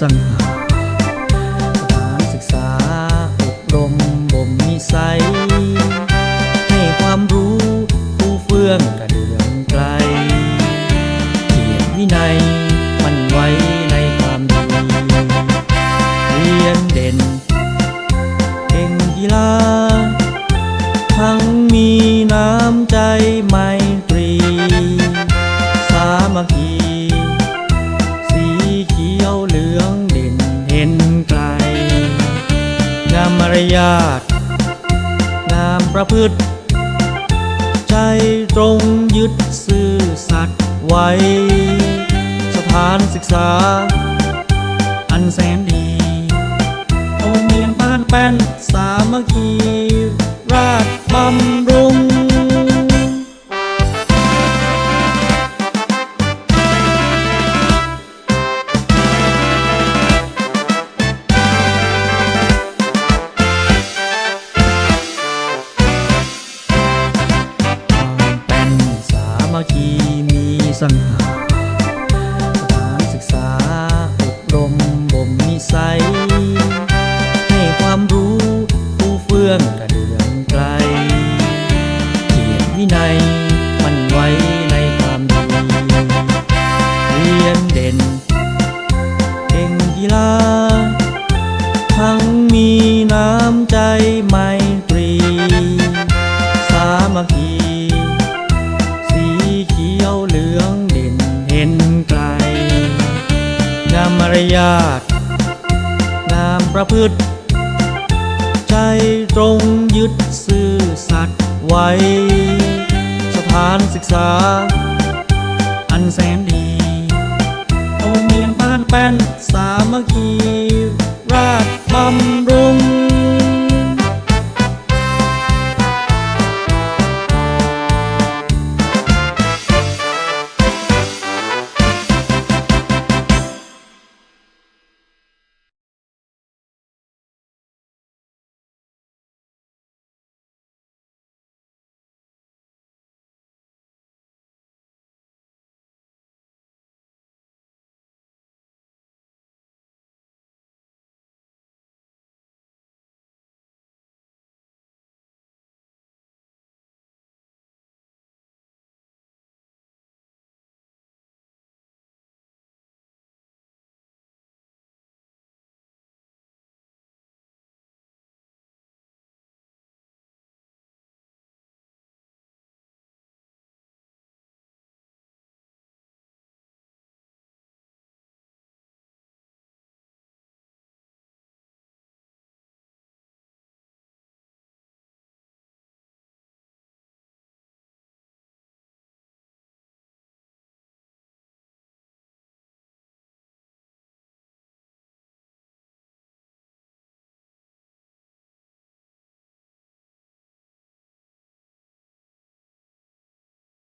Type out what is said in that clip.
สั ยาทงามประพฤติ ใจตรงยึดซื่อสัตย์ไว้ สถานศึกษา อันแสนดีโรงเรียนบ้านแป้นสามัคคี สังหาสถานศึกษาอบรมบ่มนิสัย ให้ความรู้คู่เฟื่องกระเดื่องไกลเกียรติวินัยมันไว้ในความดีเรียนเด่นเก่งกีฬา ทั้งมีน้ำใจไม ยาทงามประพฤติ ใจตรงยึดซื่อสัตว์ไว้ สถานศึกษา อันแสนดีโรงเรียนบ้านแป้นสามัคคี